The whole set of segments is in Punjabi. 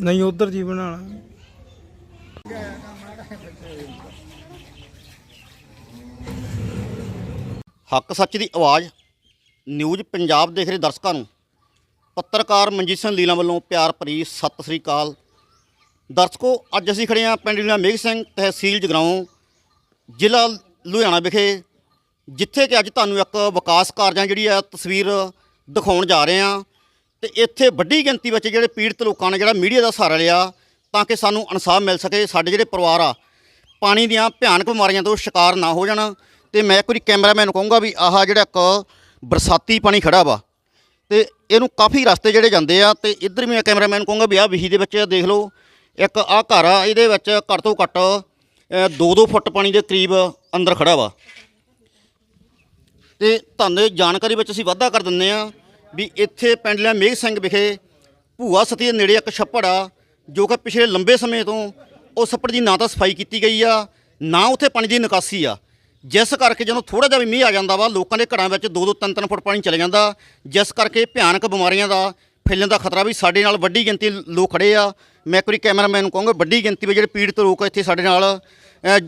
ਨਹੀਂ, ਉਧਰ ਜੀ ਬਣਾਣਾ ਹੱਕ ਸੱਚ ਦੀ ਆਵਾਜ਼, ਨਿਊਜ਼ ਪੰਜਾਬ ਦੇਖ ਰਹੇ ਦਰਸ਼ਕਾਂ ਨੂੰ। ਪੱਤਰਕਾਰ ਮਨਜੀਤ ਸਿੰਘ ਲੀਲਾ ਵੱਲੋਂ ਪਿਆਰ ਭਰੀ ਸਤਿ ਸ੍ਰੀ ਅਕਾਲ। ਦਰਸ਼ਕੋ, ਅੱਜ ਅਸੀਂ ਖੜੇ ਹਾਂ ਪਿੰਡ ਲੀਲਾ ਮੇਘ ਸਿੰਘ ਤਹਿਸੀਲ ਜਗਰਾਉਂ, ਜ਼ਿਲ੍ਹਾ ਲੁਧਿਆਣਾ ਵਿਖੇ, ਜਿੱਥੇ ਕਿ ਅੱਜ ਤੁਹਾਨੂੰ ਇੱਕ ਵਿਕਾਸ ਕਾਰਜਾਂ ਜਿਹੜੀ ਆ ਤਸਵੀਰ ਦਿਖਾਉਣ ਜਾ ਰਹੇ ਹਾਂ। ਤੇ ਇੱਥੇ ਵੱਡੀ ਗਿਣਤੀ ਵਿੱਚ ਜਿਹੜੇ ਪੀੜਤ ਲੋਕਾਂ ਨੇ ਜਿਹੜਾ ਮੀਡੀਆ ਦਾ ਸਹਾਰਾ ਲਿਆ ਤਾਂ ਕਿ ਸਾਨੂੰ ਇਨਸਾਫ ਮਿਲ ਸਕੇ, ਸਾਡੇ ਜਿਹੜੇ ਪਰਿਵਾਰ ਆ, ਪਾਣੀ ਦੀਆਂ ਭਿਆਨਕ ਬਿਮਾਰੀਆਂ ਤੋਂ ਸ਼ਿਕਾਰ ਨਾ ਹੋ ਜਾਣ। ਤੇ ਮੈਂ ਇੱਕ ਵਾਰੀ ਕੈਮਰਾਮੈਨ ਨੂੰ ਕਹੂੰਗਾ ਵੀ ਆਹ ਜਿਹੜਾ ਇੱਕ ਬਰਸਾਤੀ ਪਾਣੀ ਖੜਾ ਵਾ, ਤੇ ਇਹਨੂੰ ਕਾਫੀ ਰਸਤੇ ਜਿਹੜੇ ਜਾਂਦੇ ਆ, ਤੇ ਇੱਧਰ ਵੀ ਮੈਂ ਕੈਮਰਾਮੈਨ ਕਹੂੰਗਾ ਵੀ ਆਹ ਵਿਹੀ ਦੇ ਵਿੱਚ ਦੇਖ ਲਓ। ਇੱਕ ਆਹ ਘਰ ਆ, ਇਹਦੇ ਵਿੱਚ ਘੱਟ ਤੋਂ ਘੱਟ 2-2 ਫੁੱਟ ਪਾਣੀ ਦੇ ਕਰੀਬ ਅੰਦਰ ਖੜਾ ਵਾ। ਤੇ ਤੁਹਾਨੂੰ ਜਾਣਕਾਰੀ ਵਿੱਚ ਅਸੀਂ ਵਾਧਾ ਕਰ ਦਿੰਦੇ ਆ ਵੀ ਇੱਥੇ ਪਿੰਡ ਲਿਆ ਮੇਘ ਸਿੰਘ ਵਿਖੇ ਭੂਆ ਸਤੀ ਦੇ ਨੇੜੇ ਇੱਕ ਛੱਪੜ ਆ, ਜੋ ਕਿ ਪਿਛਲੇ ਲੰਬੇ ਸਮੇਂ ਤੋਂ ਉਹ ਛੱਪੜ ਦੀ ਨਾ ਤਾਂ ਸਫ਼ਾਈ ਕੀਤੀ ਗਈ ਆ, ਨਾ ਉੱਥੇ ਪਾਣੀ ਦੀ ਨਿਕਾਸੀ ਆ। ਜਿਸ ਕਰਕੇ ਜਦੋਂ ਥੋੜਾ ਜਿਹਾ ਵੀ ਮੀਂਹ ਆ ਜਾਂਦਾ ਵਾ, ਲੋਕਾਂ ਦੇ ਘਰਾਂ ਵਿੱਚ 2-2 3-3 ਫੁੱਟ ਪਾਣੀ ਚਲੇ ਜਾਂਦਾ। ਜਿਸ ਕਰਕੇ ਭਿਆਨਕ ਬਿਮਾਰੀਆਂ ਦਾ ਫੈਲਣ ਦਾ ਖਤਰਾ ਵੀ ਸਾਡੇ ਨਾਲ ਵੱਡੀ ਗਿਣਤੀ ਲੋਕ ਖੜੇ ਆ। ਮੈਂ ਇੱਕ ਵਾਰੀ ਕੈਮਰਾਮੈਨ ਨੂੰ ਕਹੂੰਗਾ, ਵੱਡੀ ਗਿਣਤੀ ਵਿੱਚ ਜਿਹੜੇ ਪੀੜਤ ਲੋਕ ਇੱਥੇ ਸਾਡੇ ਨਾਲ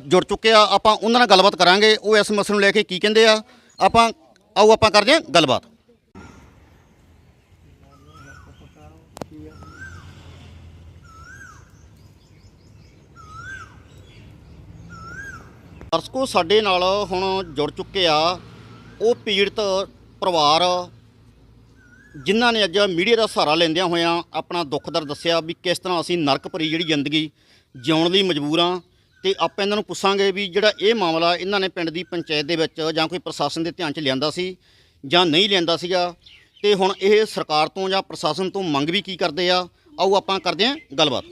ਜੁੜ ਚੁੱਕੇ ਆ। ਆਪਾਂ ਉਹਨਾਂ ਨਾਲ ਗੱਲਬਾਤ ਕਰਾਂਗੇ। ਉਹ ਇਸ ਮਸਲੇ ਨੂੰ ਲੈ ਕੇ ਕੀ ਕਹਿੰਦੇ ਆ। ਆਪਾਂ, ਆਓ ਆਪਾਂ ਕਰਦੇ ਹਾਂ ਗੱਲਬਾਤ। ਦਰਸ਼ਕੋ, ਸਾਡੇ ਨਾਲ ਹੁਣ ਜੁੜ ਚੁੱਕੇ ਆ ਉਹ ਪੀੜਤ ਪਰਿਵਾਰ ਜਿਨ੍ਹਾਂ ਨੇ ਅੱਜ ਮੀਡੀਆ ਦਾ ਸਹਾਰਾ ਲੈਂਦਿਆਂ ਹੋਇਆਂ ਆਪਣਾ ਦੁੱਖ ਦਰਦ ਦੱਸਿਆ ਵੀ ਕਿਸ ਤਰ੍ਹਾਂ ਅਸੀਂ ਨਰਕ ਭਰੀ ਜਿਹੜੀ ਜ਼ਿੰਦਗੀ ਜਿਉਣ ਲਈ ਮਜਬੂਰ ਆ ਤੇ ਆਪਾਂ ਇਹਨਾਂ ਨੂੰ ਪੁੱਛਾਂਗੇ ਵੀ ਜਿਹੜਾ ਇਹ ਮਾਮਲਾ ਇਹਨਾਂ ਨੇ ਪਿੰਡ ਦੀ ਪੰਚਾਇਤ ਦੇ ਵਿੱਚ ਜਾਂ ਕੋਈ ਪ੍ਰਸ਼ਾਸਨ ਦੇ ਧਿਆਨ 'ਚ ਲਿਆਂਦਾ ਸੀ ਜਾਂ ਨਹੀਂ ਲਿਆਂਦਾ ਸੀਗਾ ਤੇ ਹੁਣ ਇਹ ਸਰਕਾਰ ਤੋਂ ਜਾਂ ਪ੍ਰਸ਼ਾਸਨ ਤੋਂ ਮੰਗ ਵੀ ਕੀ ਕਰਦੇ ਆ? ਆਓ ਆਪਾਂ ਕਰਦੇ ਹਾਂ ਗੱਲਬਾਤ।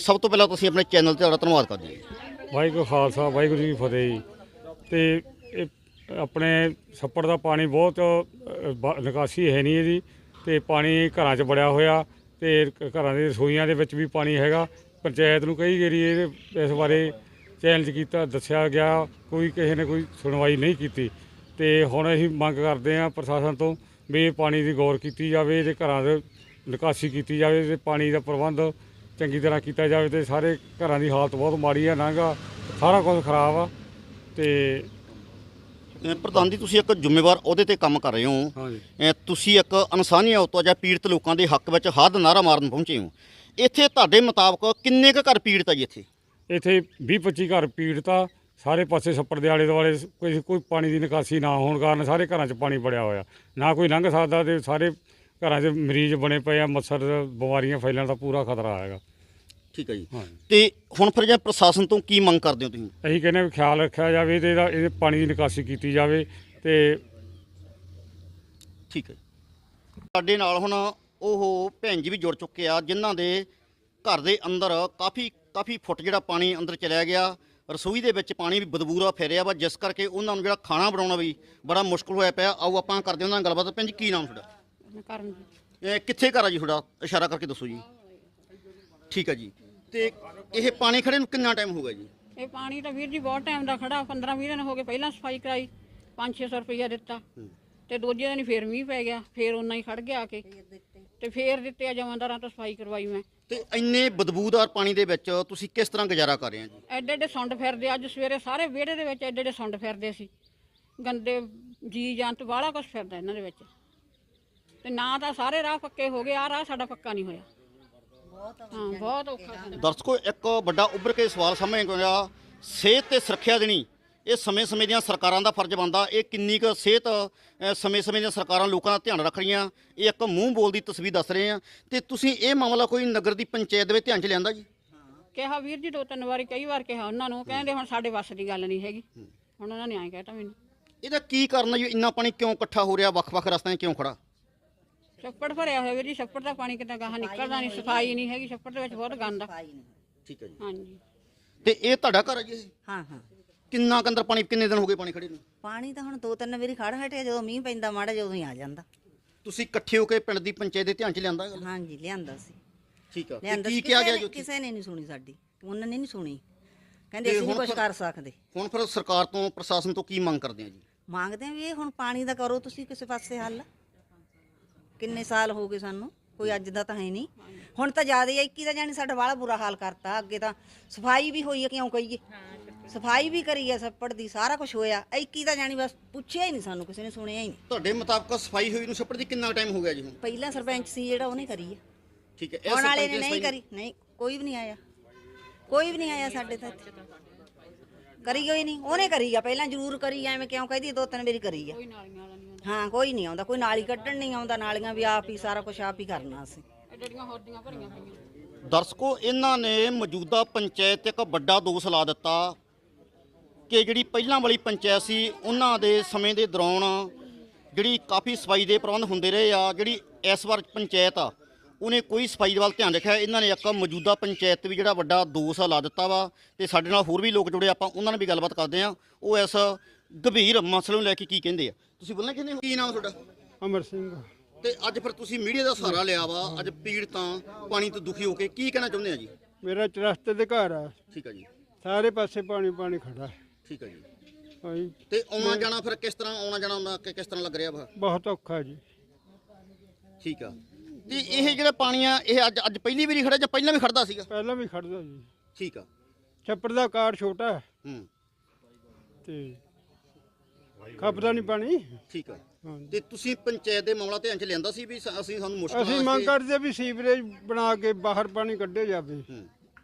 ਸਭ ਤੋਂ ਪਹਿਲਾਂ ਤੁਸੀਂ ਆਪਣੇ ਚੈਨਲ ਤੇ ਤੁਹਾਡਾ ਧੰਨਵਾਦ ਕਰਦੇ ਹਾਂ ਵਾਹਿਗੁਰੂ ਖਾਲਸਾ ਵਾਹਿਗੁਰੂ ਜੀ ਕੀ ਫਤਿਹ ਜੀ। ਤੇ ਇਹ ਆਪਣੇ ਛੱਪੜ ਦਾ ਪਾਣੀ ਬਹੁਤ ਅ, ਬ- ਨਿਕਾਸੀ ਹੈ ਨਹੀਂ ਇਹਦੀ। ਤੇ ਪਾਣੀ ਘਰਾਂ 'ਚ ਬੜਿਆ ਹੋਇਆ ਤੇ ਘਰਾਂ ਦੇ ਰਸੋਈਆਂ ਦੇ ਵਿੱਚ ਵੀ ਪਾਣੀ ਹੈਗਾ। ਪੰਚਾਇਤ ਨੂੰ ਕਈ ਵਾਰੀ ਇਹ ਇਸ ਬਾਰੇ ਚੈਲੰਜ ਕੀਤਾ ਦੱਸਿਆ ਗਿਆ। ਕੋਈ ਕਿਸੇ ਨੇ ਕੋਈ ਸੁਣਵਾਈ ਨਹੀਂ ਕੀਤੀ। ਤੇ ਹੁਣ ਅਸੀਂ ਮੰਗ ਕਰਦੇ ਹਾਂ ਪ੍ਰਸ਼ਾਸਨ ਤੋਂ ਵੀ ਇਹ ਪਾਣੀ ਦੀ ਗੌਰ ਕੀਤੀ ਜਾਵੇ ਤੇ ਘਰਾਂ ਦੇ ਨਿਕਾਸੀ ਕੀਤੀ ਜਾਵੇ ਤੇ ਪਾਣੀ ਦਾ ਪ੍ਰਬੰਧ ਚੰਗੀ ਤਰ੍ਹਾਂ ਕੀਤਾ ਜਾਵੇ ਤੇ ਸਾਰੇ ਘਰਾਂ ਦੀ ਹਾਲਤ ਬਹੁਤ ਮਾੜੀ ਆ ਨਾਂਗਾ ਸਾਰਾ ਕੁਝ ਖਰਾਬ ਆ ਤੇ ਅਹ ਪ੍ਰਧਾਨ ਜੀ ਤੁਸੀਂ ਇੱਕ ਜ਼ਿੰਮੇਵਾਰ ਅਹੁਦੇ ਤੇ ਕੰਮ ਕਰ ਰਹੇ ਹੋ। ਹਾਂਜੀ। ਅਹ ਤੁਸੀਂ ਇੱਕ ਇਨਸਾਨੀਅਤ ਉਤੋਂ ਜਾਂ ਪੀੜਤ ਲੋਕਾਂ ਦੇ ਹੱਕ ਵਿੱਚ ਹੱਦ ਨਾਰਾ ਮਾਰਨ ਪਹੁੰਚੇ ਹੋ। ਇੱਥੇ ਤੁਹਾਡੇ ਮੁਤਾਬਕ ਕਿੰਨੇ ਕੁ ਘਰ ਪੀੜਤ ਆ ਜੀ ਇੱਥੇ? ਇੱਥੇ 20 25 ਘਰ ਪੀੜਤ ਆ ਸਾਰੇ ਪਾਸੇ ਛੱਪੜ ਦੇ ਆਲੇ ਦੁਆਲੇ ਕੋਈ ਕੋਈ ਪਾਣੀ ਦੀ ਨਿਕਾਸੀ ਨਾ ਹੋਣ ਕਾਰਨ ਸਾਰੇ ਘਰਾਂ 'ਚ ਪਾਣੀ ਵੜਿਆ ਹੋਇਆ। ਨਾ ਕੋਈ ਲੰਘ ਸਕਦਾ ਤੇ ਸਾਰੇ ਘਰਾਂ 'ਚ ਮਰੀਜ਼ ਬਣੇ ਪਏ ਆ ਮੱਛਰ ਬਿਮਾਰੀਆਂ ਫੈਲਣ ਦਾ ਪੂਰਾ ਖਤਰਾ ਹੈਗਾ। ਠੀਕ ਹੈ ਜੀ। ਹਾਂਜੀ ਤੇ ਹੁਣ ਫਿਰ ਜੇ ਪ੍ਰਸ਼ਾਸਨ ਤੋਂ ਕੀ ਮੰਗ ਕਰਦੇ ਹੋ ਤੁਸੀਂ? ਅਸੀਂ ਕਹਿੰਦੇ ਵੀ ਖਿਆਲ ਰੱਖਿਆ ਜਾਵੇ ਤੇ ਇਹਦਾ ਇਹ ਪਾਣੀ ਦੀ ਨਿਕਾਸੀ ਕੀਤੀ ਜਾਵੇ ਤੇ ਠੀਕ ਹੈ ਸਾਡੇ ਨਾਲ ਹੁਣ ਉਹ ਭੈਣ ਜੀ ਵੀ ਜੁੜ ਚੁੱਕੇ ਆ ਜਿਨ੍ਹਾਂ ਦੇ ਘਰ ਦੇ ਅੰਦਰ ਕਾਫੀ ਕਾਫੀ ਫੁੱਟ ਜਿਹੜਾ ਪਾਣੀ ਅੰਦਰ ਚਲਿਆ ਗਿਆ। ਰਸੋਈ ਦੇ ਵਿੱਚ ਪਾਣੀ ਵੀ ਬਦਬੂਰਾ ਫੇਰਿਆ ਵਾ ਜਿਸ ਕਰਕੇ ਉਹਨਾਂ ਨੂੰ ਜਿਹੜਾ ਖਾਣਾ ਬਣਾਉਣਾ ਵੀ ਬੜਾ ਮੁਸ਼ਕਲ ਹੋਇਆ ਪਿਆ। ਆਓ ਆਪਾਂ ਕਰਦੇ ਉਹਨਾਂ ਨਾਲ ਗੱਲਬਾਤ। ਭੈਣ ਜੀ ਕੀ ਨਾਮ ਤੁਹਾਡਾ? ਕਰਨ ਕਿੱਥੇ ਘਰ ਆ ਜੀ ਤੁਹਾਡਾ? ਇਸ਼ਾਰਾ ਕਰਕੇ ਦੱਸੋ ਜੀ। ਠੀਕ ਹੈ ਜੀ। ਤੇ ਇਹ ਪਾਣੀ ਖੜੇ ਨੂੰ ਕਿੰਨਾ ਟਾਈਮ ਹੋ ਗਿਆ ਜੀ? ਇਹ ਪਾਣੀ ਤਾਂ ਵੀਰ ਜੀ ਬਹੁਤ ਟਾਈਮ ਦਾ ਖੜਾ। 15 20 ਦਿਨ ਹੋ ਗਏ ਪਹਿਲਾਂ ਸਫ਼ਾਈ ਕਰਾਈ 5-600 ਰੁਪਈਆ ਦਿੱਤਾ। ਤੇ ਦੂਜੇ ਦਿਨ ਫੇਰ ਮੀਂਹ ਪੈ ਗਿਆ। ਫੇਰ ਉਹਨਾਂ ਹੀ ਖੜ ਗਿਆ ਆ ਕੇ। ਤੇ ਫੇਰ ਦਿੱਤੇ ਆ ਜਮਾਂਦਾਰਾਂ ਤੋਂ ਸਫ਼ਾਈ ਕਰਵਾਈ ਮੈਂ। ਤੇ ਇੰਨੇ ਬਦਬੂਦਾਰ ਪਾਣੀ ਦੇ ਵਿੱਚ ਤੁਸੀਂ ਕਿਸ ਤਰ੍ਹਾਂ ਗੁਜ਼ਾਰਾ ਕਰ ਰਹੇ ਆ ਜੀ? ਐਡੇ ਐਡੇ ਸੁੰਡ ਫਿਰਦੇ ਅੱਜ ਸਵੇਰੇ ਸਾਰੇ ਵਿਹੜੇ ਦੇ ਵਿੱਚ ਐਡੇ ਐਡੇ ਸੁੰਡ ਫਿਰਦੇ ਸੀ। ਗੰਦੇ ਜੀ ਜੰਤ ਵਾਲਾ ਕੁਝ ਫਿਰਦਾ ਇਹਨਾਂ ਦੇ ਵਿੱਚ। ਤੇ ਨਾ ਤਾਂ ਸਾਰੇ ਰਾਹ ਪੱਕੇ ਹੋ ਗਏ ਆ ਰਾਹ ਸਾਡਾ ਪੱਕਾ ਨਹੀਂ ਹੋਇਆ। ਹਾਂ ਬਹੁਤ ਔਖਾ ਸਾਨੂੰ। ਦਰਸ਼ਕੋ ਇੱਕ ਵੱਡਾ ਉੱਭਰ ਕੇ ਸਵਾਲ ਸਾਹਮਣੇ ਆਇਆ ਸਿਹਤ ਤੇ ਸੁਰੱਖਿਆ ਦੇਣੀ ਇਹ ਸਮੇਂ-ਸਮੇਂ ਦੀਆਂ ਸਰਕਾਰਾਂ ਦਾ ਫਰਜ਼ ਬਣਦਾ ਇਹ ਕਿੰਨੀ ਕੁ ਸਿਹਤ ਅ, ਸਮੇਂ-ਸਮੇਂ ਦੀਆਂ ਸਰਕਾਰਾਂ ਲੋਕਾਂ ਦਾ ਧਿਆਨ ਰੱਖ ਰਹੀਆਂ ਇਹ ਇੱਕ ਮੂੰਹ ਬੋਲ ਦੀ ਤਸਵੀਰ ਦੱਸ ਰਹੇ ਆ। ਤੇ ਤੁਸੀਂ ਇਹ ਮਾਮਲਾ ਕੋਈ ਨਗਰ ਦੀ ਪੰਚਾਇਤ ਦੇ ਵਿੱਚ ਧਿਆਨ 'ਚ ਲਿਆਂਦਾ ਜੀ? ਕਿਹਾ ਵੀਰ ਜੀ ਦੋ ਤਿੰਨ ਵਾਰੀ ਕਈ ਵਾਰ ਕਿਹਾ ਉਹਨਾਂ ਨੂੰ ਕਹਿੰਦੇ ਹੁਣ ਸਾਡੇ ਵੱਸ ਦੀ ਗੱਲ ਨਹੀਂ ਹੈਗੀ। ਹੁਣ ਉਹਨਾਂ ਨੇ ਐਂ ਕਹਿਤਾ ਮੈਨੂੰ। ਇਹਦਾ ਕੀ ਕਾਰਨ ਹੈ ਜੀ? ਇੰਨਾ ਪਾਣੀ ਕਿਉਂ ਇਕੱਠਾ ਹੋ ਰਿਹਾ? ਵੱਖ-ਵੱਖ ਰਸਤਿਆਂ 'ਚ ਕਿਉਂ ਖੜਾ? ਛੱਪੜ ਭਰਿਆ ਹੋਇਆ ਵੀਰ ਜੀ ਛੱਪੜ ਦਾ ਪਾਣੀ ਕਿਤੇ ਗਾਹਾਂ ਨਿਕਲਦਾ ਨਹੀਂ ਸਫ਼ਾਈ ਨਹੀਂ ਹੈਗੀ ਛੱਪੜ ਦੇ ਵਿੱਚ ਬਹੁਤ ਗੰਦ ਆ। ਠੀਕ ਹੈ ਜੀ। ਹਾਂਜੀ। ਤੇ ਇਹ ਤੁਹਾਡਾ ਘਰ ਹੈ ਜੀ ਇਹ? ਹਾਂ ਹਾਂ। ਕਿੰਨਾ ਕੁ ਅੰਦਰ ਪਾਣੀ ਕਿੰਨੇ ਦਿਨ ਹੋ ਗਏ ਪਾਣੀ ਖੜੇ ਨੂੰ? ਪਾਣੀ ਤਾਂ ਹੁਣ ਦੋ ਤਿੰਨ ਵਾਰੀ ਖੜ ਹਟਿਆ ਜਦੋਂ ਮੀਂਹ ਪੈਂਦਾ ਮਾੜਾ ਜਦੋਂ ਹੀ ਆ ਜਾਂਦਾ। ਤੁਸੀਂ ਇਕੱਠੇ ਹੋ ਕੇ ਪਿੰਡ ਦੀ ਪੰਚਾਇਤ ਦੇ ਧਿਆਨ 'ਚ ਲਿਆਂਦਾ ਇਹ ਗੱਲ? ਹਾਂਜੀ ਲਿਆਂਦਾ ਸੀ। ਠੀਕ ਆ। ਤੇ ਲਿਆਂਦਾ ਕੀ ਸੀ। ਕਿਹਾ ਕਿਸੇ ਗਿਆ ਨੇ- ਜੀ ਉੱਥੇ? ਕਿਸੇ ਨੇ ਨਹੀਂ ਸੁਣੀ ਸਾਡੀ। ਉਹਨਾਂ ਨੇ ਨਹੀਂ ਸੁਣੀ। ਕਹਿੰਦੇ ਤੇ ਅਸੀਂ ਨਹੀਂ ਹੁਣ ਕੁਝ ਫਿਰ- ਕਰ ਸਕਦੇ। ਹੁਣ ਫਿਰ ਸਰਕਾਰ ਤੋਂ ਪ੍ਰਸ਼ਾਸਨ ਤੋਂ ਕੀ ਮੰਗ ਕਰਦੇ ਆ ਜੀ? ਮੰਗਦੇ ਆ ਵੀ ਇਹ ਹੁਣ ਪਾਣੀ ਦਾ ਕਰੋ ਤੁਸੀਂ ਕਿਸੇ ਪਾਸੇ ਹੱਲ। ਕਿੰਨੇ ਸਾਲ ਹੋ ਗਏ ਸਾਨੂੰ? ਕੋਈ ਅੱਜ ਦਾ ਤਾਂ ਹੈ ਨਹੀਂ। ਹੁਣ ਤਾਂ ਜ਼ਿਆਦਾ ਹੀ ਆ, 21 ਦਾ ਜਾਨੀ ਸਾਡਾ ਵਾਲਾ ਬੁਰਾ ਹਾਲ ਕਰਤਾ। ਅੱਗੇ ਤਾਂ ਸਫ਼ਾਈ ਵੀ ਹੋਈ ਹੈ ਕਿਉਂ ਕਹੀਏ? ਸਫ਼ਾਈ ਵੀ ਕਰੀ ਹੈ ਸੱਪੜ ਦੀ ਸਾਰਾ ਕੁਝ ਹੋਇਆ। 21 ਦਾ ਜਾਨੀ ਬਸ ਪੁੱਛਿਆ ਹੀ ਨਹੀਂ ਸਾਨੂੰ ਕਿਸੇ ਨੇ ਸੁਣਿਆ ਹੀ ਨਹੀਂ। ਤੁਹਾਡੇ ਮੁਤਾਬਕ ਸਫ਼ਾਈ ਹੋਈ ਨੂੰ ਛੱਪੜ ਦੀ ਕਿੰਨਾ ਟਾਈਮ ਹੋ ਗਿਆ ਜੀ ਹੁਣ? ਪਹਿਲਾਂ ਸਰਪੰਚ ਸੀ ਜਿਹੜਾ ਉਹਨੇ ਕਰੀ ਹੈ ਠੀਕ ਹੈ ਹੁਣ ਵਾਲੇ ਨੇ ਨਹੀਂ ਕਰੀ। ਨਹੀਂ ਕੋਈ ਵੀ ਨਹੀਂ ਆਇਆ। ਕੋਈ ਵੀ ਨਹੀਂ ਆਇਆ ਸਾਡੇ ਤਾਂ ਇੱਥੇ। ਕਰੀ ਹੋਈ ਨਹੀਂ। ਉਹਨੇ ਕਰੀ ਆ ਪਹਿਲਾਂ ਜ਼ਰੂਰ ਕਰੀ ਐਵੇਂ ਕਿਉਂ ਕਹਦੀ ਦੋ ਤਿੰਨ ਵਾਰੀ ਕਰੀ ਆ। ਕੋਈ ਨਾਲੀਆਂ ਵਾਲਾ ਨਹੀਂ। ਆਉਂਦਾ ਹਾਂ ਕੋਈ ਨਹੀਂ ਆਉਂਦਾ ਕੋਈ ਨਾਲੀ ਕੱਢਣ ਨਹੀਂ ਆਉਂਦਾ ਨਾਲੀਆਂ ਵੀ ਆਪ ਹੀ ਸਾਰਾ ਕੁਝ ਆਪ ਹੀ ਕਰਨਾ ਅਸੀਂ। ਐਡੀਆਂ ਹੋਰਦੀਆਂ ਭਰੀਆਂ ਪਈਆਂ ਦਰਸ਼ਕੋ ਇਹਨਾਂ ਨੇ ਮੌਜੂਦਾ ਪੰਚਾਇਤ ਤੇ ਇੱਕ ਵੱਡਾ ਦੋਸ਼ ਲਾ ਦਿੱਤਾ ਕਿ ਜਿਹੜੀ ਪਹਿਲਾਂ ਵਾਲੀ ਪੰਚਾਇਤ ਸੀ ਉਹਨਾਂ ਦੇ ਸਮੇਂ ਦੇ ਦੌਰਾਨ ਜਿਹੜੀ ਕਾਫੀ ਸਫ਼ਾਈ ਦੇ ਪ੍ਰਬੰਧ ਹੁੰਦੇ ਰਹੇ ਆ ਜਿਹੜੀ ਇਸ ਵਾਰ ਪੰਚਾਇਤ ਆ ਉਹਨੇ ਕੋਈ ਸਫ਼ਾਈ ਦੇ ਵੱਲ ਧਿਆਨ ਰੱਖਿਆ। ਇਹਨਾਂ ਨੇ ਇੱਕ ਮੌਜੂਦਾ ਪੰਚਾਇਤ ਵੀ ਜਿਹੜਾ ਵੱਡਾ ਦੋਸ਼ ਲਾ ਦਿੱਤਾ ਵਾ ਤੇ ਸਾਡੇ ਨਾਲ ਹੋਰ ਵੀ ਲੋਕ ਜੁੜੇ ਆਪਾਂ ਉਹਨਾਂ ਨਾਲ ਵੀ ਗੱਲਬਾਤ ਕਰਦੇ ਆ ਉਹ ਇਸ ਗੰਭੀਰ ਮਸਲੇ ਨੂੰ ਲੈ ਕੇ ਕੀ ਕਹਿੰਦੇ ਆ? ਤੁਸੀਂ ਬੋਲਣਾ ਹੋ? ਕੀ ਨਾਮ ਤੁਹਾਡਾ? ਅਮਰ ਸਿੰਘ। ਤੇ ਅੱਜ ਫਿਰ ਤੁਸੀਂ ਮੀਡੀਆ ਦਾ ਸਹਾਰਾ ਲਿਆ ਵਾ ਅੱਜ ਪੀੜਤਾਂ ਪਾਣੀ ਤੋਂ ਦੁਖੀ ਹੋ ਕੇ ਕੀ ਕਹਿਣਾ ਚਾਹੁੰਦੇ ਆ ਜੀ? ਮੇਰਾ ਚਰਸਤੇ ਦੇ ਘਰ ਆ। ਠੀਕ ਆ ਜੀ। ਸਾਰੇ ਪਾਸੇ ਪਾਣੀ ਪਾਣੀ ਖੜਾ। ਹੈ ਠੀਕ ਹੈ ਜੀ। ਹਾਂਜੀ ਤੇ ਆਉਣਾ ਜਾਣਾ ਫਿਰ ਕਿਸ ਤਰ੍ਹਾਂ ਆਉਣਾ ਜਾਣਾ ਹੁੰਦਾ ਕਿ ਕਿਸ ਤਰ੍ਹਾਂ ਲੱਗ ਰਿਹਾ ਵਾ? ਬਹੁਤ ਔਖਾ ਜੀ। ਠੀਕ ਆ। ਤੇ ਇਹ ਜਿਹੜਾ ਪਾਣੀ ਆ ਇਹ ਅੱਜ ਅੱਜ ਪਹਿਲੀ ਵਾਰੀ ਖੜਾ ਜਾਂ ਪਹਿਲਾਂ ਵੀ ਖੜਦਾ ਸੀਗਾ? ਪਹਿਲਾਂ ਵੀ ਖੜਦਾ ਜੀ। ਠੀਕ ਆ। ਛੱਪੜ ਦਾ ਕਾਰ ਛੋਟਾ ਹੈ। ਹੂੰ। ਤੇ ਖਪਦਾ ਨਹੀਂ ਪਾਣੀ। ਠੀਕ ਆ। ਤੇ ਤੁਸੀਂ ਪੰਚਾਇਤ ਦੇ ਮਾਮਲਾ ਧਿਆਨ ਚ ਲਿਆਂਦਾ ਸੀ ਵੀ ਸ- ਅਸੀਂ ਸਾਨੂੰ ਮੁਸ਼ਕਲ ਅਸੀਂ ਮੰਗ ਕਰਦੇ ਵੀ ਸੀਵਰੇਜ ਬਣਾ ਕੇ ਬਾਹਰ ਪਾਣੀ ਕੱਢਿਆ ਜਾਵੇ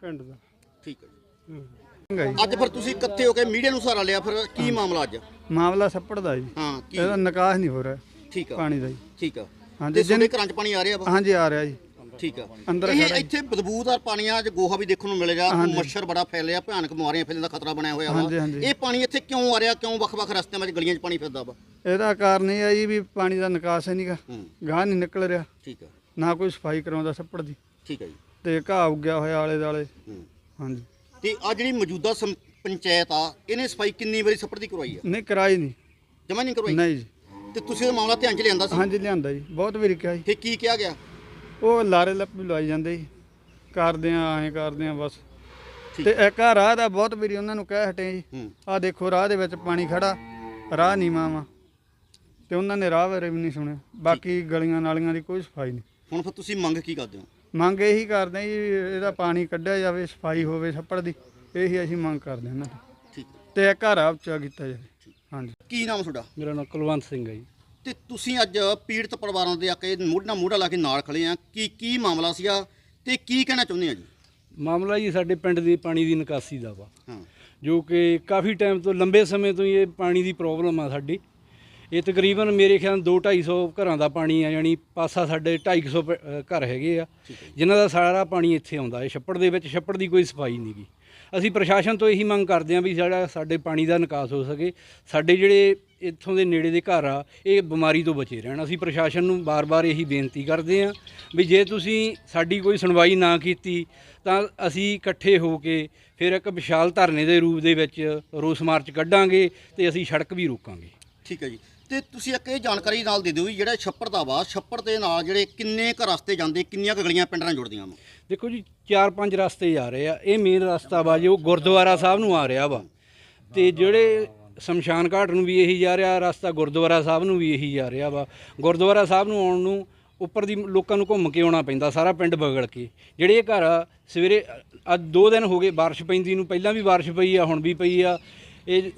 ਪਿੰਡ ਦਾ। ਠੀਕ ਆ ਜੀ। ਹੂੰ। ਅੱਜ ਫਿਰ ਤੁਸੀਂ ਇਕੱਠੇ ਹੋ ਕੇ ਮੀਡੀਆ ਨੂੰ ਸਹਾਰਾ ਲਿਆ ਫਿਰ ਕੀ ਮਾਮਲਾ ਅੱਜ? ਮਾਮਲਾ ਛੱਪੜ ਦਾ ਜੀ। ਹਾਂ ਕੀ? ਇਹਦਾ ਨਿਕਾਸ ਨਹੀਂ ਹੋ ਰਿਹਾ ਠੀਕ ਆ। ਪਾਣੀ ਦਾ ਜੀ। ਠੀਕ ਆ। ਹਾਂਜੀ, ਤੇ ਜਿਨ- ਘਰਾਂ ਚ ਪਾਣੀ ਆ ਰਿਹਾ ਵਾ? ਹਾਂਜੀ ਆ ਰਿਹਾ ਜੀ। ਠੀਕ ਆ। ਅੰਦਰ ਇਹ ਖੜਾ। ਇੱਥੇ ਬਦਬੂਦਾਰ ਪਾਣੀ ਆ ਅੱਜ ਗੋਹਾ ਵੀ ਦੇਖਣ ਨੂੰ ਮਿਲੇਗਾ। ਮੱਛਰ ਬੜਾ ਫੈਲਿਆ ਭਿਆਨਕ ਬਿਮਾਰੀਆਂ ਫੈਲਣ ਦਾ ਖਤਰਾ ਬਣਿਆ ਹੋਇਆ ਵਾ। ਹਾਂਜੀ। ਇਹ ਪਾਣੀ ਇੱਥੇ ਕਿਉਂ ਆ ਰਿਹਾ? ਕਿਉਂ ਵੱਖ-ਵੱਖ ਰਸਤਿਆਂ ਵਿੱਚ ਗਲੀਆਂ 'ਚ ਪਾਣੀ ਫਿਰਦਾ ਵਾ? ਇਹਦਾ ਕਾਰਨ ਇਹ ਹੈ ਜੀ ਵੀ ਪਾਣੀ ਦਾ ਨਿਕਾਸ ਹੈ ਨਹੀਂਗਾ ਹੂੰ। ਗਾਹ ਨਹੀਂ ਨਿਕਲ ਰਿਹਾ। ਠੀਕ ਆ। ਨਾ ਕੋਈ ਸਫ਼ਾਈ ਕਰਾਉਂਦਾ ਛੱਪੜ ਦੀ। ਠੀਕ ਆ ਜੀ। ਤੇ ਘਾਹ ਉੱਗਿਆ ਹੋਇਆ ਆਲੇ ਦਾਲੇ ਹੂੰ। ਹਾਂਜੀ। ਤੇ ਆ ਜਿਹੜੀ ਮੌਜੂਦਾ ਸਮ- ਪੰਚਾਇਤ ਆ ਇਹਨੇ ਸਫ਼ਾਈ ਕਿੰਨੀ ਵਾਰੀ ਛੱਪੜ ਦੀ ਕਰਵਾਈ ਆ? ਨਹੀਂ ਕਰਾਈ ਨਹੀਂ। ਜਮਾ ਨਹੀਂ ਕਰਵਾਈ? ਨਹੀਂ ਜੀ। ਤੇ ਤੁਸੀਂ ਇਹ ਮਾਮਲਾ ਧਿਆਨ 'ਚ ਲਿਆਂਦਾ ਸੀ? ਹਾਂਜੀ ਲਿਆਂਦਾ ਜੀ। ਬਹੁਤ ਵਾਰੀ ਕਿਹਾ ਜੀ। ਫਿਰ ਕੀ ਕਿਹਾ ਗਿਆ? ਉਹ ਲਾਰੇ ਲੱਪੀ ਲਵਾਈ ਜਾਂਦੇ ਜੀ ਕਰਦੇ ਆ ਐਂ ਕਰਦੇ ਆ ਬਸ। ਤੇ ਇੱਕ ਆ ਰਾਹ ਦਾ ਬਹੁਤ ਵਾਰੀ ਉਹਨਾਂ ਨੂੰ ਕਹਿ ਹਟੇ ਜੀ ਆ ਦੇਖੋ ਰਾਹ ਦੇ ਵਿੱਚ ਪਾਣੀ ਖੜਾ ਰਾਹ ਨੀਵਾਂ ਵਾ। ਤੇ ਉਹਨਾਂ ਨੇ ਰਾਹ ਬਾਰੇ ਵੀ ਨਹੀਂ ਸੁਣਿਆ। ਬਾਕੀ ਗਲੀਆਂ ਨਾਲੀਆਂ ਦੀ ਕੋਈ ਸਫ਼ਾਈ ਨਹੀਂ। ਹੁਣ ਫਿਰ ਤੁਸੀਂ ਮੰਗ ਕੀ ਕਰਦੇ ਹੋ? ਮੰਗ ਇਹੀ ਕਰਦੇ ਹਾਂ ਜੀ ਇਹਦਾ ਪਾਣੀ ਕੱਢਿਆ ਜਾਵੇ ਸਫ਼ਾਈ ਹੋਵੇ ਛੱਪੜ ਦੀ। ਇਹੀ ਅਸੀਂ ਮੰਗ ਕਰਦੇ ਹਾਂ ਇਹਨਾਂ ਤੋਂ। ਠੀਕ। ਤੇ ਇੱਕ ਘਰ ਆਪਚਾ ਕੀਤਾ ਜਾਵੇ। ਹਾਂਜੀ। ਕੀ ਨਾਮ ਤੁਹਾਡਾ? ਮੇਰਾ ਨਾਮ ਕੁਲਵੰਤ ਸਿੰਘ ਹੈ ਜੀ। ਤੇ ਤੁਸੀਂ ਅੱਜ ਪੀੜਤ ਪਰਿਵਾਰਾਂ ਦੇ ਆ ਕੇ ਮੋਢਾ ਮੋਢਾ ਲਾ ਕੇ ਨਾਲ ਖੜੇ ਆ। ਕੀ ਕੀ ਮਾਮਲਾ ਸੀਗਾ ਤੇ ਕੀ ਕਹਿਣਾ ਚਾਹੁੰਦੇ ਆ ਜੀ? ਮਾਮਲਾ ਜੀ ਸਾਡੇ ਪਿੰਡ ਦੀ ਪਾਣੀ ਦੀ ਨਿਕਾਸੀ ਦਾ ਵਾ। ਹਾਂ। ਜੋ ਕਿ ਕਾਫੀ ਟਾਈਮ ਤੋਂ ਲੰਬੇ ਸਮੇਂ ਤੋਂ ਹੀ ਇਹ ਪਾਣੀ ਦੀ ਪ੍ਰੋਬਲਮ ਆ ਸਾਡੀ। ਇਹ ਤਕਰੀਬਨ ਮੇਰੇ ਖਿਆਲ 2 250 ਘਰਾਂ ਦਾ ਪਾਣੀ ਆ ਯਾਨੀ ਪਾਸਾ ਸਾਡੇ 250 ਪ- ਅ, ਘਰ ਹੈਗੇ ਆ। ਜਿਨ੍ਹਾਂ ਦਾ ਸਾਰਾ ਪਾਣੀ ਇੱਥੇ ਆਉਂਦਾ। ਹੈ ਛੱਪੜ ਦੇ ਵਿੱਚ ਛੱਪੜ ਦੀ ਕੋਈ ਸਫ਼ਾਈ ਨਹੀਂਗੀ ਅਸੀਂ ਪ੍ਰਸ਼ਾਸਨ ਤੋਂ ਇਹੀ ਮੰਗ ਕਰਦੇ ਹਾਂ ਵੀ ਸਾਡਾ ਸਾਡੇ ਪਾਣੀ ਦਾ ਨਿਕਾਸ ਹੋ ਸਕੇ। ਸਾਡੇ ਜਿਹੜੇ ਇੱਥੋਂ ਦੇ ਨੇੜੇ ਦੇ ਘਰ ਆ ਇਹ ਬਿਮਾਰੀ ਤੋਂ ਬਚੇ ਰਹਿਣ। ਅਸੀਂ ਪ੍ਰਸ਼ਾਸਨ ਨੂੰ ਬਾਰ-ਬਾਰ ਇਹੀ ਬੇਨਤੀ ਕਰਦੇ ਹਾਂ ਵੀ ਜੇ ਤੁਸੀਂ ਸਾਡੀ ਕੋਈ ਸੁਣਵਾਈ ਨਾ ਕੀਤੀ ਤਾਂ ਅਸੀਂ ਇਕੱਠੇ ਹੋ ਕੇ ਫਿਰ ਇੱਕ ਵਿਸ਼ਾਲ ਧਰਨੇ ਦੇ ਰੂਪ ਦੇ ਵਿੱਚ ਰੋਸ ਮਾਰਚ ਕੱਢਾਂਗੇ ਤੇ ਅਸੀਂ ਸੜਕ ਵੀ ਰੋਕਾਂਗੇ। ਠੀਕ ਹੈ ਜੀ। ਤੇ ਤੁਸੀਂ ਇੱਕ ਇਹ ਜਾਣਕਾਰੀ ਨਾਲ ਦੇ ਦਿਓ ਵੀ ਜਿਹੜਾ ਛੱਪੜ ਦਾ ਵਾ ਛੱਪੜ ਦੇ ਨਾਲ ਜਿਹੜੇ ਕਿੰਨੇ ਕੁ ਰਸਤੇ ਜਾਂਦੇ ਕਿੰਨੀਆਂ ਕੁ ਗਲੀਆਂ ਪਿੰਡ ਨਾਲ ਜੁੜਦੀਆਂ ਵਾ? ਦੇਖੋ ਜੀ ਚਾਰ ਪੰਜ ਰਸਤੇ ਜਾ ਰਹੇ ਆ। ਇਹ ਮੇਨ ਰਸਤਾ ਵਾ ਜੋ ਗੁਰਦੁਆਰਾ ਸਾਹਿਬ ਨੂੰ ਆ ਰਿਹਾ ਵਾ। ਤੇ ਜਿਹੜੇ ਸ਼ਮਸ਼ਾਨ ਘਾਟ ਨੂੰ ਵੀ ਇਹੀ ਜਾ ਰਿਹਾ, ਰਸਤਾ ਗੁਰਦੁਆਰਾ ਸਾਹਿਬ ਨੂੰ ਵੀ ਇਹੀ ਜਾ ਰਿਹਾ ਵਾ। ਗੁਰਦੁਆਰਾ ਸਾਹਿਬ ਨੂੰ ਆਉਣ ਨੂੰ ਉੱਪਰ ਦੀ ਲੋਕਾਂ ਨੂੰ ਘੁੰਮ ਕੇ ਆਉਣਾ ਪੈਂਦਾ, ਸਾਰਾ ਪਿੰਡ ਬਗੜ ਕੇ। ਜਿਹੜੇ ਇਹ ਘਰ ਆ, ਸਵੇਰੇ, ਅੱਜ ਦੋ ਦਿਨ ਹੋ ਗਏ ਬਾਰਿਸ਼ ਪੈਂਦੀ ਨੂੰ, ਪਹਿਲਾਂ ਵੀ ਬਾਰਿਸ਼ ਪਈ ਆ, ਹੁਣ ਵੀ ਪਈ ਆ। ਇਹ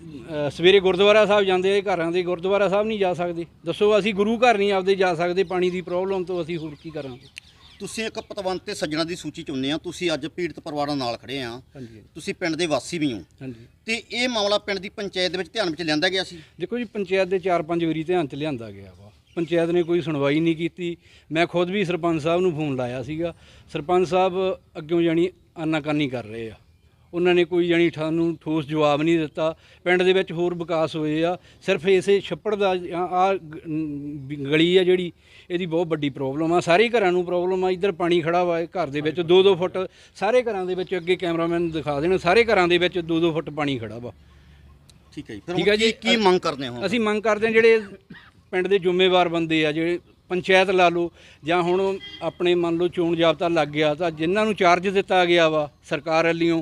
ਸਵੇਰੇ ਗੁਰਦੁਆਰਾ ਸਾਹਿਬ ਜਾਂਦੇ ਆ, ਇਹ ਘਰਾਂ ਦੇ ਗੁਰਦੁਆਰਾ ਸਾਹਿਬ ਨਹੀਂ ਜਾ ਸਕਦੇ। ਦੱਸੋ ਅਸੀਂ ਗੁਰੂ ਘਰ ਨਹੀਂ ਆਪਦੇ ਜਾ ਸਕਦੇ, ਪਾਣੀ ਦੀ ਪ੍ਰੋਬਲਮ ਤੋਂ ਅਸੀਂ ਹੋਰ ਕੀ ਕਰਾਂਗੇ? ਤੁਸੀਂ ਇੱਕ ਪਤਵੰਤ ਤੇ ਸੱਜਣਾ ਦੀ ਸੂਚੀ ਚੁਣਨੇ ਆ ਤੁਸੀਂ ਅੱਜ ਪੀੜਤ ਪਰਿਵਾਰਾਂ ਨਾਲ ਖੜੇ ਆ। ਹਾਂਜੀ। ਤੁਸੀਂ ਪਿੰਡ ਦੇ ਵਾਸੀ ਵੀ ਹੋ। ਹਾਂਜੀ। ਤੇ ਇਹ ਮਾਮਲਾ ਪਿੰਡ ਦੀ ਪੰਚਾਇਤ ਦੇ ਵਿੱਚ ਧਿਆਨ ਵਿੱਚ ਲਿਆਂਦਾ ਗਿਆ ਸੀ? ਦੇਖੋ ਜੀ ਪੰਚਾਇਤ ਦੇ 4-5 ਵਾਰੀ ਧਿਆਨ ਚ ਲਿਆਂਦਾ ਗਿਆ ਵਾ। ਪੰਚਾਇਤ ਨੇ ਕੋਈ ਸੁਣਵਾਈ ਨਹੀਂ ਕੀਤੀ। ਮੈਂ ਖੁਦ ਵੀ ਸਰਪੰਚ ਸਾਹਿਬ ਨੂੰ ਫੋਨ ਲਾਇਆ ਸੀਗਾ। ਸਰਪੰਚ ਸਾਹਿਬ ਅੱਗੋਂ ਜਾਣੀ ਆਨਾਕਾਨੀ ਕਰ ਰਹੇ ਆ। ਉਹਨਾਂ ਨੇ ਕੋਈ ਜਾਣੀ ਸਾਨੂੰ ਠੋਸ ਜਵਾਬ ਨਹੀਂ ਦਿੱਤਾ। ਪਿੰਡ ਦੇ ਵਿੱਚ ਹੋਰ ਵਿਕਾਸ ਹੋਏ ਆ। ਸਿਰਫ ਇਸੇ ਛੱਪੜ ਦਾ ਆ ਗਲੀ ਆ ਜਿਹੜੀ ਇਹਦੀ ਬਹੁਤ ਵੱਡੀ ਪ੍ਰੋਬਲਮ ਆ। ਸਾਰੇ ਘਰਾਂ ਨੂੰ ਪ੍ਰੋਬਲਮ ਆ। ਇੱਧਰ ਪਾਣੀ ਖੜਾ ਵਾ ਘਰ ਦੇ ਵਿੱਚ। 2-2 ਫੁੱਟ ਸਾਰੇ ਘਰਾਂ ਦੇ ਵਿੱਚ ਅੱਗੇ ਕੈਮਰਾਮੈਨ ਦਿਖਾ ਦੇਣ। ਸਾਰੇ ਘਰਾਂ ਦੇ ਵਿੱਚ 2-2 ਫੁੱਟ ਪਾਣੀ ਖੜਾ ਵਾ। ਠੀਕ ਹੈ ਜੀ। ਫਿਰ ਠੀਕ ਹੈ ਜੀ। ਕੀ ਕੀ ਮੰਗ ਕਰਦੇ ਹੋ? ਅਸੀਂ ਮੰਗ ਕਰਦੇ ਹਾਂ ਜਿਹੜੇ ਪਿੰਡ ਦੇ ਜ਼ਿੰਮੇਵਾਰ ਬੰਦੇ ਆ ਜਿਹੜੇ ਪੰਚਾਇਤ ਲਾ ਲਓ ਜਾਂ ਹੁਣ ਆਪਣੇ ਮੰਨ ਲਓ ਚੋਣ ਜਾਬਤਾ ਲੱਗ ਗਿਆ ਤਾਂ ਜਿਨ੍ਹਾਂ ਨੂੰ ਚਾਰਜ ਦਿੱਤਾ ਗਿਆ ਵਾ ਸਰਕਾਰ ਵੱਲੋਂ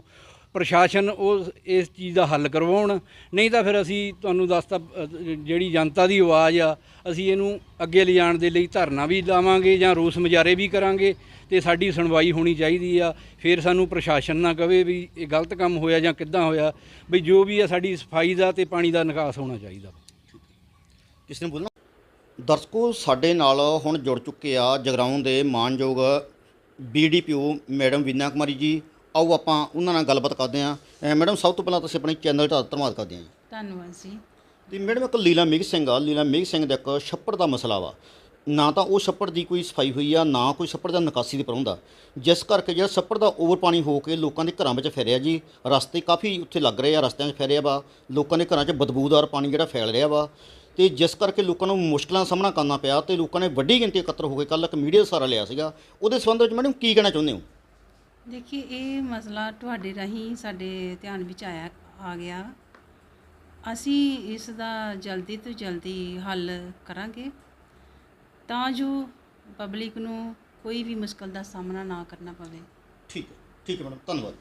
ਪ੍ਰਸ਼ਾਸਨ ਉਹ ਇਸ ਚੀਜ਼ ਦਾ ਹੱਲ ਕਰਵਾਉਣ। ਨਹੀਂ ਤਾਂ ਫਿਰ ਅਸੀਂ ਤੁਹਾਨੂੰ ਦੱਸਤਾ ਅ, ਜਿਹੜੀ ਜਨਤਾ ਦੀ ਆਵਾਜ਼ ਆ ਅਸੀਂ ਇਹਨੂੰ ਅੱਗੇ ਲਿਜਾਣ ਦੇ ਲਈ ਧਰਨਾ ਵੀ ਲਾਵਾਂਗੇ ਜਾਂ ਰੋਸ ਮੁਜ਼ਾਹਰੇ ਵੀ ਕਰਾਂਗੇ ਤੇ ਸਾਡੀ ਸੁਣਵਾਈ ਹੋਣੀ ਚਾਹੀਦੀ ਆ। ਫਿਰ ਸਾਨੂੰ ਪ੍ਰਸ਼ਾਸਨ ਨਾ ਕਵੇ ਵੀ ਇਹ ਗਲਤ ਕੰਮ ਹੋਇਆ ਜਾਂ ਕਿੱਦਾਂ ਹੋਇਆ। ਵੀ ਜੋ ਵੀ ਆ ਸਾਡੀ ਸਫ਼ਾਈ ਦਾ ਤੇ ਪਾਣੀ ਦਾ ਨਿਕਾਸ ਹੋਣਾ ਚਾਹੀਦਾ। ਕਿਸ ਨੇ ਬੋਲਣਾ? ਦਰਸ਼ਕੋ ਸਾਡੇ ਨਾਲ ਹੁਣ ਜੁੜ ਚੁੱਕੇ ਆ ਜਗਰਾਉਂ ਦੇ ਮਾਨਯੋਗ ਬੀਡੀਪੀਓ ਮੈਡਮ ਵੀਨਾ ਕੁਮਾਰੀ ਜੀ। ਆਓ ਆਪਾਂ ਉਹਨਾਂ ਨਾਲ ਗੱਲਬਾਤ ਕਰਦੇ ਹਾਂ। ਮੈਡਮ ਸਭ ਤੋਂ ਪਹਿਲਾਂ ਤੁਸੀਂ ਆਪਣੇ ਚੈਨਲ ਦਾ ਧੰਨਵਾਦ ਕਰਦੇ ਹਾਂ ਜੀ। ਧੰਨਵਾਦ ਜੀ। ਤੇ ਮੈਡਮ ਇੱਕ ਲੀਲਾ ਮੇਘ ਸਿੰਘ ਆ। ਲੀਲਾ ਮੇਘ ਸਿੰਘ ਦਾ ਇੱਕ ਛੱਪੜ ਦਾ ਮਸਲਾ ਵਾ। ਨਾ ਤਾਂ ਉਹ ਛੱਪੜ ਦੀ ਕੋਈ ਸਫ਼ਾਈ ਹੋਈ ਆ ਨਾ ਕੋਈ ਛੱਪੜ ਦਾ ਨਿਕਾਸੀ ਦੀ ਪ੍ਰਬੰਧ ਆ। ਜਿਸ ਕਰਕੇ ਜਿਹੜਾ ਛੱਪੜ ਦਾ ਓਵਰ ਪਾਣੀ ਹੋ ਕੇ ਲੋਕਾਂ ਦੇ ਘਰਾਂ ਵਿੱਚ ਫੈਲਿਆ ਜੀ ਰਸਤੇ ਕਾਫੀ ਉੱਥੇ ਲੱਗ ਰਹੇ ਆ ਰਸਤਿਆਂ 'ਚ ਫੈਲਿਆ ਵਾ। ਲੋਕਾਂ ਦੇ ਘਰਾਂ 'ਚ ਬਦਬੂਦਾਰ ਪਾਣੀ ਜਿਹੜਾ ਫੈਲ ਰਿਹਾ ਵਾ। ਤੇ ਜਿਸ ਕਰਕੇ ਲੋਕਾਂ ਨੂੰ ਮੁਸ਼ਕਲਾਂ ਦਾ ਸਾਹਮਣਾ ਕਰਨਾ ਪਿਆ ਤੇ ਲੋਕਾਂ ਨੇ ਵੱਡੀ ਗਿਣਤੀ ਇਕੱਤਰ ਹੋ ਕੇ ਕੱਲ੍ਹ ਇੱਕ ਮੀਡੀਆ ਸਾਰਾ ਲਿਆ ਸੀਗਾ। ਉਹਦੇ ਸੰਬੰਧ ਵਿੱਚ ਮੈਡਮ ਕੀ ਕਹਿਣਾ ਚਾਹੁੰਦੇ ਹੋ? ਦੇਖਿਏ ਇਹ ਮਸਲਾ ਤੁਹਾਡੇ ਰਾਹੀਂ ਸਾਡੇ ਧਿਆਨ ਵਿੱਚ ਆਇਆ, ਆ ਗਿਆ। ਅਸੀਂ ਇਸ ਦਾ ਜਲਦੀ ਤੋਂ ਜਲਦੀ ਹੱਲ ਕਰਾਂਗੇ। ਤਾਂ ਜੋ ਪਬਲਿਕ ਨੂੰ ਕੋਈ ਵੀ ਮੁਸ਼ਕਲ ਦਾ ਸਾਹਮਣਾ ਨਾ ਕਰਨਾ ਪਵੇ। ਠੀਕ ਹੈ ਠੀਕ ਹੈ ਮੈਡਮ, ਧੰਨਵਾਦ।